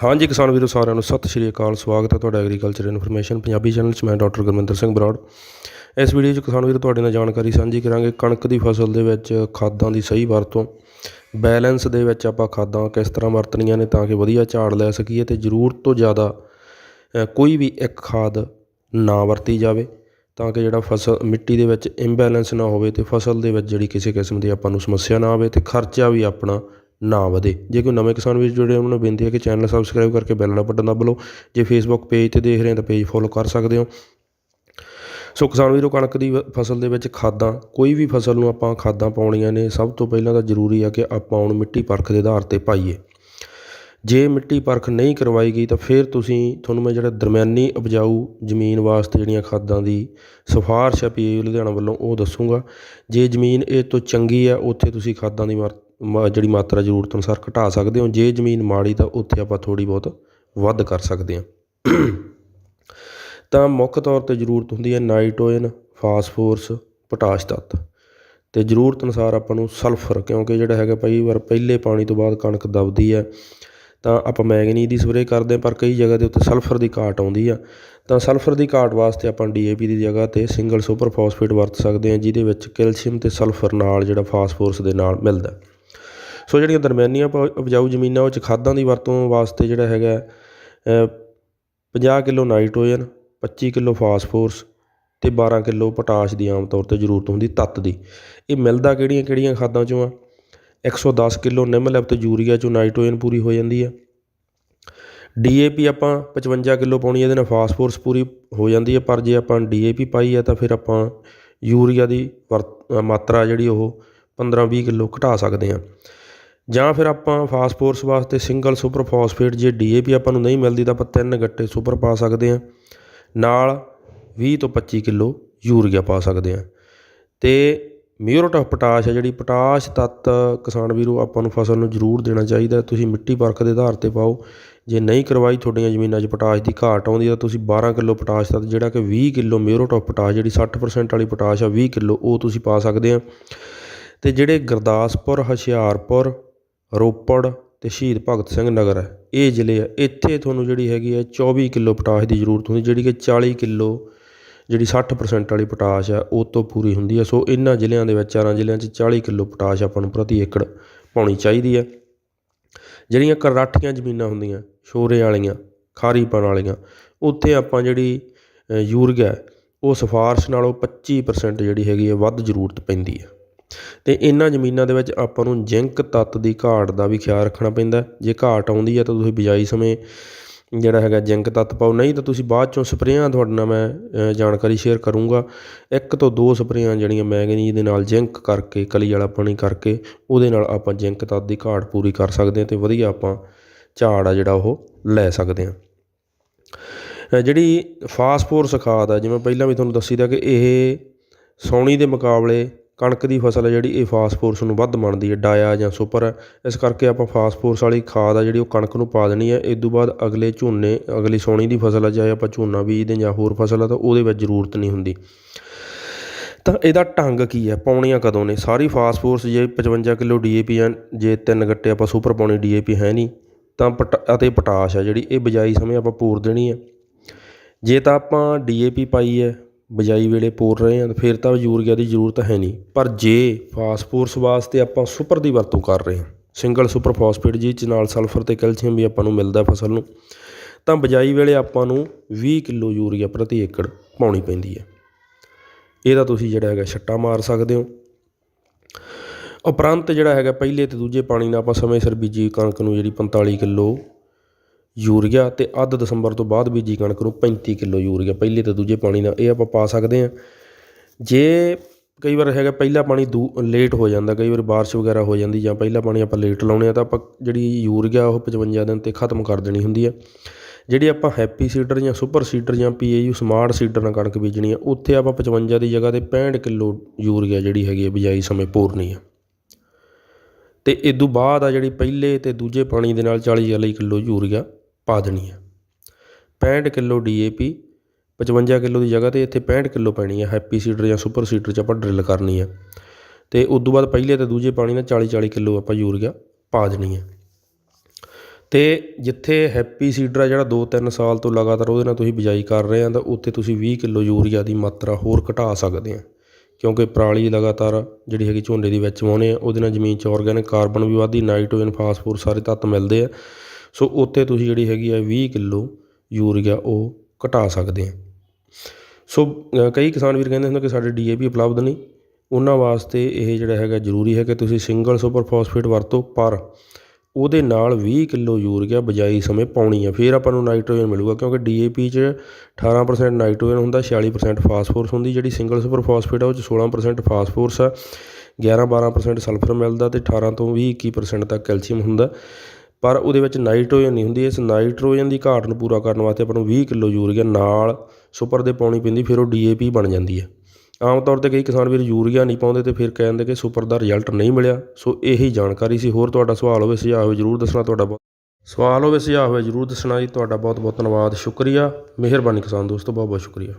ਹਾਂਜੀ ਕਿਸਾਨ ਵੀਰੋ ਸਾਰਿਆਂ ਨੂੰ ਸਤਿ ਸ਼੍ਰੀ ਅਕਾਲ, ਸਵਾਗਤ ਹੈ ਤੁਹਾਡਾ ਐਗਰੀਕਲਚਰ ਇਨਫੋਰਮੇਸ਼ਨ ਪੰਜਾਬੀ ਚੈਨਲ 'ਚ ਮੈਂ ਡਾਕਟਰ ਗੁਰਮਿੰਦਰ ਸਿੰਘ ਬਰਾੜ। ਇਸ ਵੀਡੀਓ 'ਚ ਕਿਸਾਨ ਵੀਰੋ ਤੁਹਾਡੇ ਨਾਲ ਜਾਣਕਾਰੀ ਸਾਂਝੀ ਕਰਾਂਗੇ ਕਣਕ ਦੀ ਫਸਲ ਦੇ ਵਿੱਚ ਖਾਦਾਂ ਦੀ ਸਹੀ ਵਰਤੋਂ ਬੈਲੈਂਸ ਦੇ ਵਿੱਚ ਆਪਾਂ ਖਾਦਾਂ ਕਿਸ ਤਰ੍ਹਾਂ ਵਰਤਣੀਆਂ ਨੇ ਤਾਂ ਕਿ ਵਧੀਆ ਝਾੜ ਲੈ ਸਕੀਏ ਤੇ ਜ਼ਰੂਰਤ ਤੋਂ ਜ਼ਿਆਦਾ ਕੋਈ ਵੀ ਇੱਕ ਖਾਦ ਨਾ ਵਰਤੀ ਜਾਵੇ ਤਾਂ ਕਿ ਜਿਹੜਾ ਫਸਲ ਮਿੱਟੀ ਦੇ ਵਿੱਚ ਇੰਬੈਲੈਂਸ ਨਾ ਹੋਵੇ ਤੇ ਫਸਲ ਦੇ ਵਿੱਚ ਜਿਹੜੀ ਕਿਸੇ ਕਿਸਮ ਦੀ ਆਪਾਂ ਨੂੰ ਸਮੱਸਿਆ ਨਾ ਆਵੇ ਤੇ ਖਰਚਾ ਵੀ ਆਪਣਾ ਨਾ ਵਧੇ। ਜੇ ਕੋਈ ਨਵੇਂ ਕਿਸਾਨ ਵੀਰ ਜੁੜੇ ਉਹਨਾਂ ਨੂੰ ਬੇਨਤੀ ਹੈ ਕਿ ਚੈਨਲ ਸਬਸਕ੍ਰਾਈਬ ਕਰਕੇ ਬੈਲ ਵਾਲਾ ਬਟਨ ਦਬ ਲਓ। ਜੇ ਫੇਸਬੁੱਕ ਪੇਜ ਤੇ ਦੇਖ ਰਹੇ ਹੋ ਤਾਂ ਪੇਜ ਫੋਲੋ ਕਰ ਸਕਦੇ ਹੋ। ਸੋ ਕਿਸਾਨ ਵੀਰੋ, ਕਣਕ ਦੀ ਵ- ਫਸਲ ਦੇ ਵਿੱਚ ਖਾਦਾਂ, ਕੋਈ ਵੀ ਫਸਲ ਨੂੰ ਆਪਾਂ ਖਾਦਾਂ ਪਾਉਣੀਆਂ ਨੇ, ਸਭ ਤੋਂ ਪਹਿਲਾਂ ਤਾਂ ਜ਼ਰੂਰੀ ਆ ਕਿ ਆਪਾਂ ਉਹਨੂੰ ਮਿੱਟੀ ਪਰਖ ਦੇ ਆਧਾਰ ਤੇ ਪਾਈਏ। ਜੇ ਮਿੱਟੀ ਪਰਖ ਨਹੀਂ ਕਰਵਾਈ ਗਈ ਤਾਂ ਫਿਰ ਤੁਸੀਂ ਤੁਹਾਨੂੰ ਮੈਂ ਜਿਹੜਾ ਦਰਮਿਆਨੀ ਉਪਜਾਊ ਜ਼ਮੀਨ ਵਾਸਤੇ ਜਿਹੜੀਆਂ ਖਾਦਾਂ ਦੀ ਸਿਫਾਰਿਸ਼ ਹੈ ਪੀ ਲੁਧਿਆਣਾ ਵੱਲੋਂ, ਉਹ ਦੱਸੂੰਗਾ। ਜੇ ਜ਼ਮੀਨ ਇਹ ਤੋਂ ਚੰਗੀ ਆ, ਉੱਥੇ ਤੁਸੀਂ ਖਾਦਾਂ ਦੀ ਮਾਰ- ਮਾ- ਜਿਹੜੀ ਮਾਤਰਾ ਜ਼ਰੂਰਤ ਅਨੁਸਾਰ ਘਟਾ ਸਕਦੇ ਹੋ। ਜੇ ਜ਼ਮੀਨ ਮਾੜੀ ਤਾਂ ਉੱਥੇ ਆਪਾਂ ਥੋੜੀ ਬਹੁਤ ਵੱਧ ਕਰ ਸਕਦੇ ਹਾਂ। ਤਾਂ ਮੁੱਖ ਤੌਰ ਤੇ ਜ਼ਰੂਰਤ ਹੁੰਦੀ ਹੈ ਨਾਈਟ੍ਰੋਜਨ, ਫਾਸਫੋਰਸ, ਪੋਟਾਸ਼ ਤੱਤ। ਤੇ ਜ਼ਰੂਰਤ ਅਨੁਸਾਰ ਆਪਾਂ ਨੂੰ ਸਲਫਰ, ਕਿਉਂਕਿ ਜਿਹੜਾ ਹੈਗਾ ਕਈ ਵਾਰ, ਪਹਿਲੇ ਪਾਣੀ ਤੋਂ ਬਾਅਦ ਕਣਕ ਦਬਦੀ ਹੈ। ਤਾਂ ਆਪਾਂ ਮੈਗਨੀ ਦੀ ਸਪਰੇਅ ਕਰਦੇ ਹਾਂ ਪਰ ਕਈ ਜਗ੍ਹਾ ਦੇ ਉੱਤੇ ਸਲਫਰ ਦੀ ਘਾਟ ਆਉਂਦੀ ਆ। ਤਾਂ ਸਲਫਰ ਦੀ ਘਾਟ ਵਾਸਤੇ ਆਪਾਂ ਡੀਏਪੀ ਦੀ ਜਗ੍ਹਾ ਤੇ ਸਿੰਗਲ ਸੁਪਰ ਫਾਸਫੇਟ ਵਰਤ ਸਕਦੇ ਹਾਂ ਜਿਹਦੇ ਵਿੱਚ ਕੈਲਸ਼ੀਅਮ ਤੇ ਸਲਫਰ ਨਾਲ ਜਿਹੜਾ ਫਾਸਫੋਰਸ ਦੇ ਨਾਲ ਮਿਲਦਾ। ਸੋ ਜਿਹੜੀਆਂ ਦਰਮਿਆਨੀਆਂ ਪ- ਉਪਜਾਊ ਜ਼ਮੀਨਾਂ ਉਹ 'ਚ ਖਾਦਾਂ ਦੀ ਵਰਤੋਂ ਵਾਸਤੇ ਜਿਹੜਾ ਹੈਗਾ ਅ, 50 ਕਿਲੋ ਨਾਈਟ੍ਰੋਜਨ 25 ਕਿਲੋ ਫਾਸਫੋਰਸ ਤੇ 12 ਕਿਲੋ ਪੋਟਾਸ਼ ਦੀ ਆਮ ਤੌਰ ਤੇ ਜ਼ਰੂਰਤ ਹੁੰਦੀ ਤੱਤ ਦੀ। ਇਹ ਮਿਲਦਾ ਕਿਹੜੀਆਂ ਕਿਹੜੀਆਂ ਖਾਦਾਂ ਚੋਂ ਆ? 110 ਕਿਲੋ ਨਿੰਮ ਲੈਪਤ ਯੂਰੀਆ ਚੋਂ ਨਾਈਟ੍ਰੋਜਨ ਪੂਰੀ ਹੋ ਜਾਂਦੀ ਆ ਡੀਏਪੀ ਆਪਾਂ 55 ਕਿਲੋ ਪਾਉਣੀ ਇਹਦੇ ਨਾਲ ਫਾਸਫੋਰਸ ਪੂਰੀ ਹੋ ਜਾਂਦੀ ਹੈ, ਪਰ ਜੇ ਆਪਾਂ ਡੀਏਪੀ ਪਾਈ ਹੈ ਤਾਂ ਫਿਰ ਆਪਾਂ ਯੂਰੀਆ ਦੀ ਵਰਤ- ਮਾਤਰਾ ਜਿਹੜੀ ਉਹ 15-20 ਕਿਲੋ ਘਟਾ ਸਕਦੇ ਹਾਂ। ਜਾਂ ਫਿਰ ਆਪਾਂ ਫਾਸਫੋਰਸ ਵਾਸਤੇ ਸਿੰਗਲ ਸੁਪਰ ਫਾਸਫੇਟ ਜੇ ਡੀਏਪੀ ਆਪਾਂ ਨੂੰ ਨਹੀਂ ਮਿਲਦੀ ਤਾਂ ਆਪਾਂ ਤਿੰਨ ਗੱਟੇ ਸੁਪਰ ਪਾ ਸਕਦੇ ਹਾਂ। ਨਾਲ 20 ਤੋਂ 25 ਕਿਲੋ ਯੂਰੀਆ ਪਾ ਸਕਦੇ ਹਾਂ। ਤੇ ਮਿਊਰਟ ਆਫ ਪੋਟਾਸ਼ ਹੈ ਜਿਹੜੀ ਪੋਟਾਸ਼ ਤੱਤ ਕਿਸਾਨ ਵੀਰੋ ਆਪਾਂ ਨੂੰ ਫਸਲ ਨੂੰ ਜ਼ਰੂਰ ਦੇਣਾ ਚਾਹੀਦਾ ਤੁਸੀਂ ਮਿੱਟੀ ਪਰਖ ਦੇ ਆਧਾਰ ਤੇ ਪਾਓ। ਜੇ ਨਹੀਂ ਕਰਵਾਈ ਤੁਹਾਡੀਆਂ ਜ਼ਮੀਨਾਂ 'ਚ ਪੋਟਾਸ਼ ਦੀ ਘਾਟ ਆਉਂਦੀ ਤਾਂ ਤੁਸੀਂ 12 ਕਿਲੋ ਪੋਟਾਸ਼ ਤੱਤ, ਜਿਹੜਾ ਕਿ 20 ਕਿਲੋ ਮਿਊਰਟ ਆਫ ਪੋਟਾਸ਼, ਜਿਹੜੀ 60% ਵਾਲੀ ਪੋਟਾਸ਼ ਆ 20 ਕਿਲੋ, ਉਹ ਤੁਸੀਂ ਪਾ ਸਕਦੇ ਆ। ਤੇ ਜਿਹੜੇ ਗੁਰਦਾਸਪੁਰ, ਹੁਸ਼ਿਆਰਪੁਰ, ਰੋਪੜ ਤੇ ਸ਼ਹੀਦ ਭਗਤ ਸਿੰਘ ਨਗਰ ਹੈ, ਇਹ ਜ਼ਿਲ੍ਹੇ ਆ। ਇੱਥੇ ਤੁਹਾਨੂੰ ਜਿਹੜੀ ਹੈਗੀ ਹੈ 24 ਕਿਲੋ ਪੋਟਾਸ਼ ਦੀ ਜ਼ਰੂਰਤ ਹੁੰਦੀ, ਜਿਹੜੀ ਕਿ 40 ਕਿਲੋ ਜਿਹੜੀ 60% ਵਾਲੀ ਪੋਟਾਸ਼ ਆ ਉਹ ਤੋਂ ਪੂਰੀ ਹੁੰਦੀ ਹੈ ਸੋ ਇਹਨਾਂ ਜ਼ਿਲ੍ਹਿਆਂ ਦੇ ਵਿੱਚ ਚਾਰਾਂ ਜ਼ਿਲ੍ਹਿਆਂ 'ਚ 40 ਕਿਲੋ ਪੋਟਾਸ਼ ਆਪਾਂ ਨੂੰ ਪ੍ਰਤੀ ਏਕੜ ਪਾਉਣੀ ਚਾਹੀਦੀ ਹੈ ਜਿਹੜੀਆਂ ਕਰਾਠੀਆਂ ਜ਼ਮੀਨਾਂ ਹੁੰਦੀਆਂ ਸ਼ੋਰੇ ਵਾਲੀਆਂ ਖਾਰੀਪਣ ਵਾਲੀਆਂ ਉੱਥੇ ਆਪਾਂ ਜਿਹੜੀ ਅ, ਯੂਰੀਆ ਹੈ, ਉਹ ਸਿਫਾਰਿਸ਼ ਨਾਲੋਂ 25% ਜਿਹੜੀ ਹੈਗੀ ਹੈ ਵੱਧ ਜ਼ਰੂਰਤ ਪੈਂਦੀ ਹੈ ਤੇ ਇਹਨਾਂ ਜ਼ਮੀਨਾਂ ਦੇ ਵਿੱਚ ਆਪਾਂ ਨੂੰ ਜ਼ਿੰਕ ਤੱਤ ਦੀ ਘਾਟ ਦਾ ਵੀ ਖਿਆਲ ਰੱਖਣਾ ਪੈਂਦਾ। ਜੇ ਘਾਟ ਆਉਂਦੀ ਹੈ ਤਾਂ ਤੁਸੀਂ ਬਿਜਾਈ ਸਮੇਂ ਜਿਹੜਾ ਹੈਗਾ ਜ਼ਿੰਕ ਤੱਤ ਪਾਓ। ਨਹੀਂ ਤਾਂ ਤੁਸੀਂ ਬਾਅਦ ਚੋਂ ਸਪਰੇਆਂ ਤੁਹਾਡੇ ਨਾਲ ਮੈਂ ਜਾਣਕਾਰੀ ਸ਼ੇਅਰ ਕਰੂੰਗਾ। ਇੱਕ ਤੋਂ ਦੋ ਸਪਰੇਆਂ ਜਿਹੜੀਆਂ ਮੈਂ ਮੈਗਨੀਜ਼ ਦੇ ਨਾਲ ਜ਼ਿੰਕ ਕਰਕੇ ਕਲੀ ਵਾਲਾ ਪਾਣੀ ਕਰਕੇ ਉਹਦੇ ਨਾਲ ਆਪਾਂ ਜ਼ਿੰਕ ਤੱਤ ਦੀ ਘਾਟ ਪੂਰੀ ਕਰ ਸਕਦੇ ਹਾਂ ਅਤੇ ਵਧੀਆ ਆਪਾਂ ਝਾੜ ਆ ਜਿਹੜਾ ਉਹ ਲੈ ਸਕਦੇ ਹਾਂ। ਅ, ਜਿਹੜੀ ਫਾਸਫੋਰਸ ਖਾਦ ਆ ਜਿਵੇਂ ਪਹਿਲਾਂ ਵੀ ਤੁਹਾਨੂੰ ਦੱਸੀ ਦਾ ਕਿ ਇਹ ਸੌਣੀ ਦੇ ਮੁਕਾਬਲੇ ਕਣਕ ਦੀ ਫਸਲ ਹੈ ਜਿਹੜੀ, ਇਹ ਫਾਸਫੋਰਸ ਨੂੰ ਵੱਧ ਮੰਨਦੀ ਹੈ, ਡਾਇਆ ਜਾਂ ਸੁਪਰ ਹੈ। ਇਸ ਕਰਕੇ ਆਪਾਂ ਫਾਸਫੋਰਸ ਵਾਲੀ ਖਾਦ ਆ ਜਿਹੜੀ ਉਹ ਕਣਕ ਨੂੰ ਪਾ ਦੇਣੀ ਹੈ। ਇਸ ਤੋਂ ਬਾਅਦ ਅਗਲੇ ਝੋਨੇ, ਅਗਲੀ ਸੌਣੀ ਦੀ ਫਸਲ ਆ, ਚਾਹੇ ਆਪਾਂ ਝੋਨਾ ਬੀਜਦੇ ਜਾਂ ਹੋਰ ਫਸਲ ਆ, ਤਾਂ ਉਹਦੇ ਵਿੱਚ ਜ਼ਰੂਰਤ ਨਹੀਂ ਹੁੰਦੀ। ਤਾਂ ਇਹਦਾ ਢੰਗ ਕੀ ਹੈ? ਪਾਉਣੀਆਂ ਕਦੋਂ ਨੇ? ਸਾਰੀ ਫਾਸਫੋਰਸ ਜੇ 55 ਕਿਲੋ ਡੀਏਪੀ ਆ, ਜੇ ਤਿੰਨ ਗੱਟੇ ਆਪਾਂ ਸੁਪਰ ਪਾਉਣੀ ਡੀਏਪੀ ਹੈ ਨਹੀਂ, ਤਾਂ ਪਟ, ਅਤੇ ਪੋਟਾਸ਼ ਆ ਜਿਹੜੀ, ਇਹ ਬਿਜਾਈ ਸਮੇਂ ਆਪਾਂ ਪੂਰ ਦੇਣੀ ਹੈ। ਜੇ ਤਾਂ ਆਪਾਂ ਡੀਏਪੀ ਪਾਈ ਹੈ ਬਿਜਾਈ ਵੇਲੇ ਪੂਰ ਰਹੇ ਹਾਂ ਫਿਰ ਤਾਂ ਯੂਰੀਆ ਦੀ ਜ਼ਰੂਰਤ ਹੈ ਨਹੀਂ। ਪਰ ਜੇ ਫਾਸਫੋਰਸ ਵਾਸਤੇ ਆਪਾਂ ਸੁਪਰ ਦੀ ਵਰਤੋਂ ਕਰ ਰਹੇ ਹਾਂ, ਸਿੰਗਲ ਸੁਪਰ ਫਾਸਫੇਟ ਜਿਸ 'ਚ ਨਾਲ ਸਲਫਰ ਤੇ ਕੈਲਸ਼ੀਅਮ ਵੀ ਆਪਾਂ ਨੂੰ ਮਿਲਦਾ ਫਸਲ ਨੂੰ, ਤਾਂ ਬਿਜਾਈ ਵੇਲੇ ਆਪਾਂ ਨੂੰ 20 ਕਿਲੋ ਯੂਰੀਆ ਪ੍ਰਤੀ ਏਕੜ ਪਾਉਣੀ ਪੈਂਦੀ ਹੈ। ਇਹਦਾ ਤੁਸੀਂ ਜਿਹੜਾ ਹੈਗਾ ਛੱਟਾ ਮਾਰ ਸਕਦੇ ਹੋ। ਉਪਰੰਤ ਜਿਹੜਾ ਹੈਗਾ ਪਹਿਲੇ ਤੇ ਦੂਜੇ ਪਾਣੀ ਨਾਲ ਆਪਾਂ ਸਮੇਂ ਸਿਰ ਬੀਜੀ ਕਣਕ ਨੂੰ ਜਿਹੜੀ 45 ਕਿਲੋ ਯੂਰੀਆ ਅਤੇ ਅੱਧ ਦਸੰਬਰ ਤੋਂ ਬਾਅਦ ਬੀਜੀ ਕਣਕ ਨੂੰ 35 ਕਿਲੋ ਯੂਰੀਆ, ਪਹਿਲੇ ਤੇ ਦੂਜੇ ਪਾਣੀ ਨਾਲ ਇਹ ਆਪਾਂ ਪਾ ਸਕਦੇ ਹਾਂ। ਜੇ ਕਈ ਵਾਰ ਹੈਗਾ ਪਹਿਲਾ ਪਾਣੀ ਦੂ ਲੇਟ ਹੋ ਜਾਂਦਾ, ਕਈ ਵਾਰ ਬਾਰਿਸ਼ ਵਗੈਰਾ ਹੋ ਜਾਂਦੀ ਜਾਂ ਪਹਿਲਾ ਪਾਣੀ ਆਪਾਂ ਲੇਟ ਲਾਉਣੇ ਆ ਤਾਂ ਆਪਾਂ ਜਿਹੜੀ ਯੂਰੀਆ ਉਹ 55 ਦਿਨ ਤੇ ਖਤਮ ਕਰ ਦੇਣੀ ਹੁੰਦੀ ਹੈ ਜਿਹੜੀ ਆਪਾਂ ਹੈਪੀ ਸੀਡਰ ਜਾਂ ਸੁਪਰ ਸੀਡਰ ਜਾਂ ਪੀਏਯੂ ਸਮਾਰਟ ਸੀਡਰ ਨਾਲ ਕਣਕ ਬੀਜਣੀ ਆ, ਉੱਥੇ ਆਪਾਂ 55 ਦੀ ਜਗ੍ਹਾ ਤੇ 65 ਕਿਲੋ ਯੂਰੀਆ ਜਿਹੜੀ ਹੈਗੀ ਹੈ ਬਿਜਾਈ ਸਮੇਂ ਪੂਰਨੀ ਆ। ਤੇ ਤੋਂ ਬਾਅਦ ਆ ਜਿਹੜੀ ਪਹਿਲੇ ਤੇ ਦੂਜੇ ਪਾਣੀ ਦੇ ਨਾਲ 40 40 ਕਿਲੋ ਯੂਰੀਆ ਪਾ ਦੇਣੀ ਆ। 65 ਕਿਲੋ ਡੀਏਪੀ 55 ਕਿਲੋ ਦੀ ਜਗ੍ਹਾ ਤੇ ਇੱਥੇ 65 ਕਿਲੋ ਪੈਣੀ ਹੈ ਹੈਪੀ ਸੀਡਰ ਜਾਂ ਸੁਪਰ ਸੀਡਰ 'ਚ ਆਪਾਂ ਡਰਿਲ ਕਰਨੀ ਆ। ਤੇ ਤੋਂ ਬਾਅਦ ਪਹਿਲੇ ਤੇ ਦੂਜੇ ਪਾਣੀ ਨਾਲ 40 40 ਕਿਲੋ ਆਪਾਂ ਯੂਰੀਆ ਪਾ ਦੇਣੀ ਹੈ ਤੇ ਜਿੱਥੇ ਹੈਪੀ ਸੀਡਰ ਆ ਜਿਹੜਾ 2-3 ਸਾਲ ਤੋਂ ਲਗਾਤਾਰ ਉਹਦੇ ਨਾਲ ਤੁਸੀਂ ਬਿਜਾਈ ਕਰ ਰਹੇ ਆ, ਤਾਂ ਉੱਥੇ ਤੁਸੀਂ 20 ਕਿਲੋ ਯੂਰੀਆ ਦੀ ਮਾਤਰਾ ਹੋਰ ਘਟਾ ਸਕਦੇ ਆ। ਕਿਉਂਕਿ ਪਰਾਲੀ ਲਗਾਤਾਰ ਜਿਹੜੀ ਹੈਗੀ ਝੋਨੇ ਦੇ ਵਿੱਚ ਵਾਹੁੰਦੇ ਆ, ਉਹਦੇ ਨਾਲ ਜ਼ਮੀਨ 'ਚ ਆਰਗੈਨਿਕ ਕਾਰਬਨ ਵੀ ਵੱਧਦੀ ਨਾਈਟ੍ਰੋਜਨ ਫਾਸਫੋਰਸ ਸਾਰੇ ਤੱਤ ਮਿਲਦੇ ਆ। ਸੋ ਉੱਥੇ ਤੁਸੀਂ ਜਿਹੜੀ ਹੈਗੀ ਆ 20 ਕਿਲੋ ਯੂਰੀਆ ਉਹ ਘਟਾ ਸਕਦੇ ਆ। ਸੋ ਕਈ ਕਿਸਾਨ ਵੀਰ ਕਹਿੰਦੇ ਹੁੰਦੇ ਕਿ ਸਾਡੇ ਡੀਏਪੀ ਉਪਲਬਧ ਨਹੀਂ। ਉਹਨਾਂ ਵਾਸਤੇ ਇਹ ਜਿਹੜਾ ਹੈਗਾ ਜ਼ਰੂਰੀ ਹੈ ਕਿ ਤੁਸੀਂ ਸਿੰਗਲ ਸੁਪਰ ਫਾਸਫੇਟ ਵਰਤੋ, ਪਰ ਉਹਦੇ ਨਾਲ 20 ਕਿਲੋ ਯੂਰੀਆ ਬਜਾਈ ਸਮੇਂ ਪਾਉਣੀ ਆ। ਫਿਰ ਆਪਾਂ ਨੂੰ ਨਾਈਟ੍ਰੋਜਨ ਮਿਲੂਗਾ, ਕਿਉਂਕਿ ਡੀਏਪੀ 'ਚ 18% ਨਾਈਟ੍ਰੋਜਨ ਹੁੰਦਾ 46% ਫਾਸਫੋਰਸ ਹੁੰਦੀ, ਜਿਹੜੀ ਸਿੰਗਲ ਸੁਪਰ ਫਾਸਫੇਟ ਆ ਉਹ 'ਚ 16% ਫਾਸਫੋਰਸ ਆ 11-12% ਸਲਫਰ ਮਿਲਦਾ ਤੇ 18 ਤੋਂ 20-21% ਤੱਕ ਕੈਲਸ਼ੀਅਮ ਹੁੰਦਾ। ਪਰ ਉਹਦੇ ਵਿੱਚ ਨਾਈਟ੍ਰੋਜਨ ਨਹੀਂ ਹੁੰਦੀ। ਇਸ ਨਾਈਟ੍ਰੋਜਨ ਦੀ ਘਾਟ ਨੂੰ ਪੂਰਾ ਕਰਨ ਵਾਸਤੇ ਆਪਾਂ ਨੂੰ 20 ਕਿਲੋ ਯੂਰੀਆ ਨਾਲ ਸੁਪਰ ਦੇ ਪਾਉਣੀ ਪੈਂਦੀ, ਫਿਰ ਉਹ ਡੀਏਪੀ ਬਣ ਜਾਂਦੀ ਹੈ। ਆਮ ਤੌਰ ਤੇ ਕਈ ਕਿਸਾਨ ਵੀਰ ਯੂਰੀਆ ਨਹੀਂ ਪਾਉਂਦੇ ਤੇ ਫਿਰ ਕਹਿੰਦੇ ਕਿ ਸੁਪਰ ਦਾ ਰਿਜ਼ਲਟ ਨਹੀਂ ਮਿਲਿਆ। ਸੋ ਇਹੀ ਜਾਣਕਾਰੀ ਸੀ। ਹੋਰ ਤੁਹਾਡਾ ਸਵਾਲ ਹੋਵੇ, ਸੁਝਾਅ ਹੋਵੇ, ਜ਼ਰੂਰ ਦੱਸਣਾ ਤੁਹਾਡਾ ਬਹੁਤ। ਸਵਾਲ ਹੋਵੇ, ਸੁਝਾਅ ਹੋਵੇ, ਜ਼ਰੂਰ ਦੱਸਣਾ ਜੀ। ਤੁਹਾਡਾ ਬਹੁਤ ਬਹੁਤ ਧੰਨਵਾਦ, ਸ਼ੁਕਰੀਆ। ਮਿਹਰਬਾਨੀ ਕਿਸਾਨ ਦੋਸਤੋ ਬਹੁਤ ਬਹੁਤ ਸ਼ੁਕਰੀਆ।